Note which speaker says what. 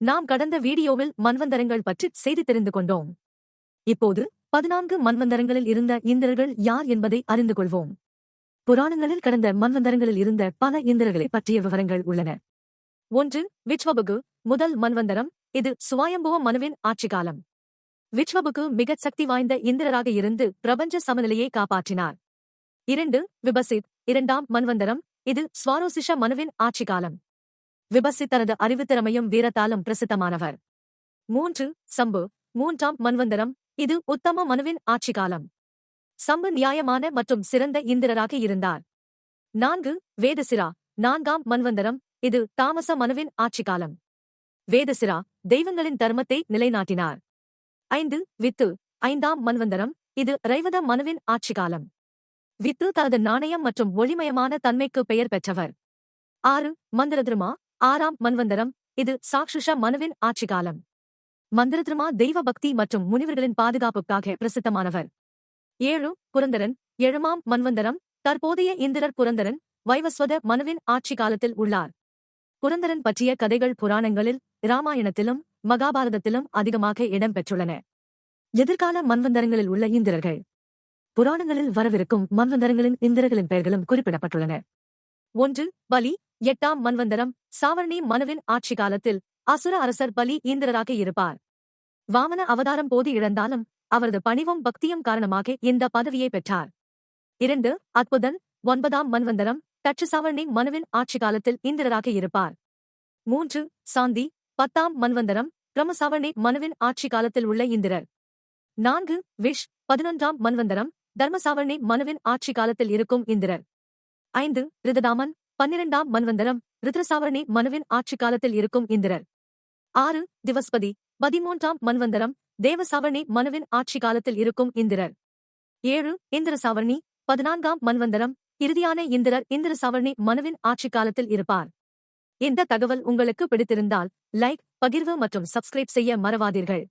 Speaker 1: நாம் கடந்த வீடியோவில் மன்வந்தரங்கள் பற்றி செய்தி தெரிந்து கொண்டோம். இப்போது பதினான்கு மன்வந்தரங்களில் இருந்த இந்திரர்கள் யார் என்பதை அறிந்து கொள்வோம். புராணங்களில் கடந்த மன்வந்தரங்களில் இருந்த பல இந்திரர்களை பற்றிய விவரங்கள் உள்ளன. ஒன்று விச்வபுகு முதல் மன்வந்தரம். இது சுவாயம்புவ மனுவின் ஆட்சிகாலம் விச்வபுகு மிகச் சக்தி வாய்ந்த இந்திரராக இருந்து பிரபஞ்ச சமநிலையை காப்பாற்றினார். இரண்டு விபசித். இரண்டாம் மன்வந்தரம். இது ஸ்வாரோசிஷ மனுவின் ஆட்சிகாலம் விபசி தனது அறிவுத்திறமையும் வீரத்தாலும் பிரசித்தமானவர். மூன்று சம்பு. மூன்றாம் மன்வந்தரம். இது உத்தம மனுவின் ஆட்சிகாலம் சம்பு நியாயமான மற்றும் சிறந்த இந்திரராக இருந்தார். நான்கு வேதசிரா. நான்காம் மன்வந்தரம். இது தாமச மனுவின் ஆட்சிகாலம் வேதசிரா தெய்வங்களின் தர்மத்தை நிலைநாட்டினார். ஐந்து வித்து. ஐந்தாம் மன்வந்தரம். இது ரைவத மனுவின் ஆட்சி காலம். வித்து தனது நாணயம் மற்றும் ஒளிமயமான தன்மைக்கு பெயர் பெற்றவர். ஆறு மந்திரதிருமா. ஆறாம் மன்வந்தரம். இது சாக்ஷுஷ மனுவின் ஆட்சிகாலம் மந்திரத்ருமா தெய்வ பக்தி மற்றும் முனிவர்களின் பாதுகாப்புக்காக பிரசித்தமானவர். ஏழு புரந்தரன். எழுமாம் மன்வந்தரம். தற்போதைய இந்திரர் புரந்தரன் வைவஸ்வத மனுவின் ஆட்சி காலத்தில் உள்ளார். புரந்தரன் பற்றிய கதைகள் புராணங்களில் இராமாயணத்திலும் மகாபாரதத்திலும் அதிகமாக இடம்பெற்றுள்ளன எதிர்கால மன்வந்தரங்களில் உள்ள இந்திரர்கள். புராணங்களில் வரவிருக்கும் மன்வந்தரங்களின் இந்திரர்களின் பெயர்களும் குறிப்பிடப்பட்டுள்ளன. ஒன்று பலி. எட்டாம் மன்வந்தரம் சாவர்ணி மனுவின் ஆட்சி காலத்தில் அசுர அரசர் பலி இந்திரராக இருப்பார். வாமன அவதாரம் போது இழந்தாலும் அவரது பணிவும் பக்தியும் காரணமாக இந்த பதவியை பெற்றார். இரண்டு அற்புதன் ஒன்பதாம் மன்வந்தரம் தட்சு சாவர்ணி மனுவின் ஆட்சி காலத்தில் இந்திரராக இருப்பார். மூன்று சாந்தி பத்தாம் மன்வந்தரம் பிரமசாவர்ணி மனுவின் ஆட்சி காலத்தில் உள்ள இந்திரர் நான்கு விஷ் பதினொன்றாம் மன்வந்தரம் தர்மசாவர்ணி மனுவின் ஆட்சி காலத்தில் இருக்கும் இந்திரர் ஐந்து ரிததாமன் பன்னிரண்டாம் மன்வந்தரம் ருத்ரசாவரணி மனுவின் ஆட்சி காலத்தில் இருக்கும் இந்திரர். ஆறு திவஸ்பதி பதிமூன்றாம் மன்வந்தரம் தேவசாவரணி மனுவின் ஆட்சி காலத்தில் இருக்கும் இந்திரர். ஏழு இந்திரசாவரணி பதினான்காம் மன்வந்தரம் இறுதியான இந்திரர் இந்திரசாவரணி மனுவின் ஆட்சி காலத்தில் இருப்பார். இந்த தகவல் உங்களுக்கு பிடித்திருந்தால் லைக் பகிர்வு மற்றும் சப்ஸ்கிரைப் செய்ய மறவாதீர்கள்.